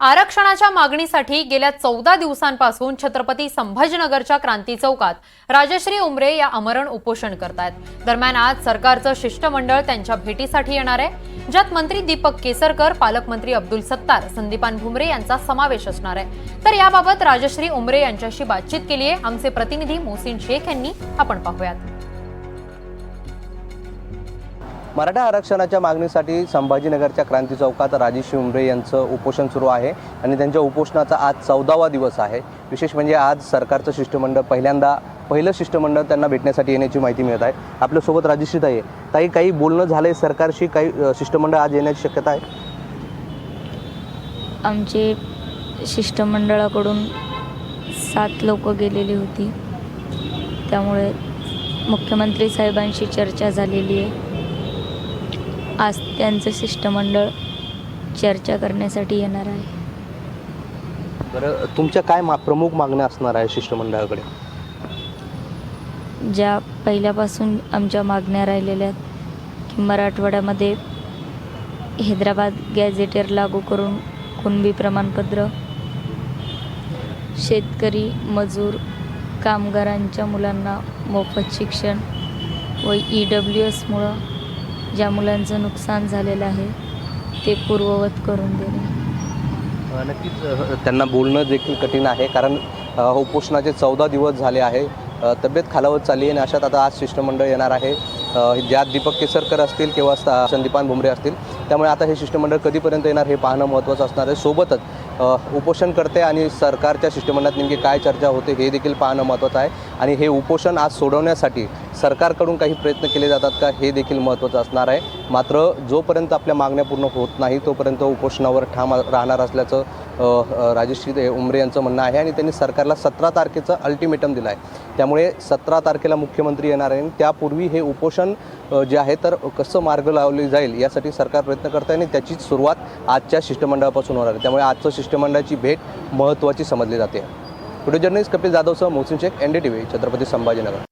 आरक्षणाच्या मागणीसाठी गेल्या चौदा दिवसांपासून छत्रपती संभाजीनगरच्या क्रांती चौकात राजश्री उमरे या अमरण उपोषण करतायत. दरम्यान आज सरकारचं शिष्टमंडळ त्यांच्या भेटीसाठी येणार आहे ज्यात मंत्री दीपक केसरकर पालकमंत्री अब्दुल सत्तार संदीपान भुमरे यांचा समावेश असणार आहे. तर याबाबत राजश्री उमरे यांच्याशी बातचीत केली आहे आमचे प्रतिनिधी मोहसिन शेख यांनी आपण पाहूयात. मराठा आरक्षणाच्या मागणीसाठी संभाजीनगरच्या क्रांती चौकात राजेश उमरे यांचं उपोषण सुरू आहे आणि त्यांच्या उपोषणाचा आज चौदावा दिवस आहे. विशेष म्हणजे आज सरकारचं शिष्टमंडळ पहिल्यांदा पहिलं शिष्टमंडळ त्यांना भेटण्यासाठी येण्याची माहिती मिळत आहे. आपल्यासोबत राजेश्री ताई आहे. ताई काही बोलणं झालंय सरकारशी? काही शिष्टमंडळ आज येण्याची शक्यता आहे? आमचे शिष्टमंडळाकडून सात लोक गेलेली होती. त्यामुळे मुख्यमंत्री साहेबांशी चर्चा झालेली आहे. आज त्यांचं शिष्टमंडळ चर्चा करण्यासाठी येणार आहे. बरं तुमच्या काय मा प्रमुख मागण्या असणार आहे शिष्टमंडळाकडे? ज्या पहिल्यापासून आमच्या मागण्या राहिलेल्या आहेत की मराठवाड्यामध्ये हैदराबाद गॅझेटेर लागू करून कुणबी प्रमाणपत्र शेतकरी मजूर कामगारांच्या मुलांना मोफत शिक्षण व ई डब्ल्यू एसमुळं ज्या मुलांचं नुकसान झालेलं आहे ते पूर्ववत करून देणे. नक्कीच त्यांना बोलणं देखील कठीण आहे कारण उपोषणाचे चौदा दिवस झाले आहे. तब्येत खालावत चालली आहे आणि अशात आता आज शिष्टमंडळ येणार आहे. ज्यात दीपक केसरकर असतील किंवा संदीपान भुमरे असतील त्यामुळे आता हे शिष्टमंडळ कधीपर्यंत येणार हे पाहणं महत्त्वाचं असणार आहे. सोबतच उपोषण करते आणि सरकारच्या शिष्टमंडळात नेमकी काय चर्चा होते हे देखील पाहणं महत्त्वाचं आहे. आणि हे उपोषण आज सोडवण्यासाठी सरकारकडून काही प्रयत्न केले जातात का हे देखील महत्त्वाचं असणार आहे. मात्र जोपर्यंत आपल्या मागण्या पूर्ण होत नाही तोपर्यंत उपोषणावर ठाम राहणार असल्याचं राजेश्री राजश्री ते उमरे यांचं म्हणणं आहे आणि त्यांनी सरकारला सतरा तारखेचं अल्टिमेटम दिलं आहे त्यामुळे सतरा तारखेला मुख्यमंत्री येणार आहे आणि त्यापूर्वी हे उपोषण जे आहे तर कसं मार्ग लावले जाईल यासाठी सरकार प्रयत्न करत आहे आणि त्याचीच सुरुवात आजच्या शिष्टमंडळापासून होणार आहे. त्यामुळे आजचं शिष्टमंडळाची भेट महत्त्वाची समजली जाते. Video journalist Kapil जाधवसह Mohsin Shaikh N D T V Chhatrapati Sambhajinagar.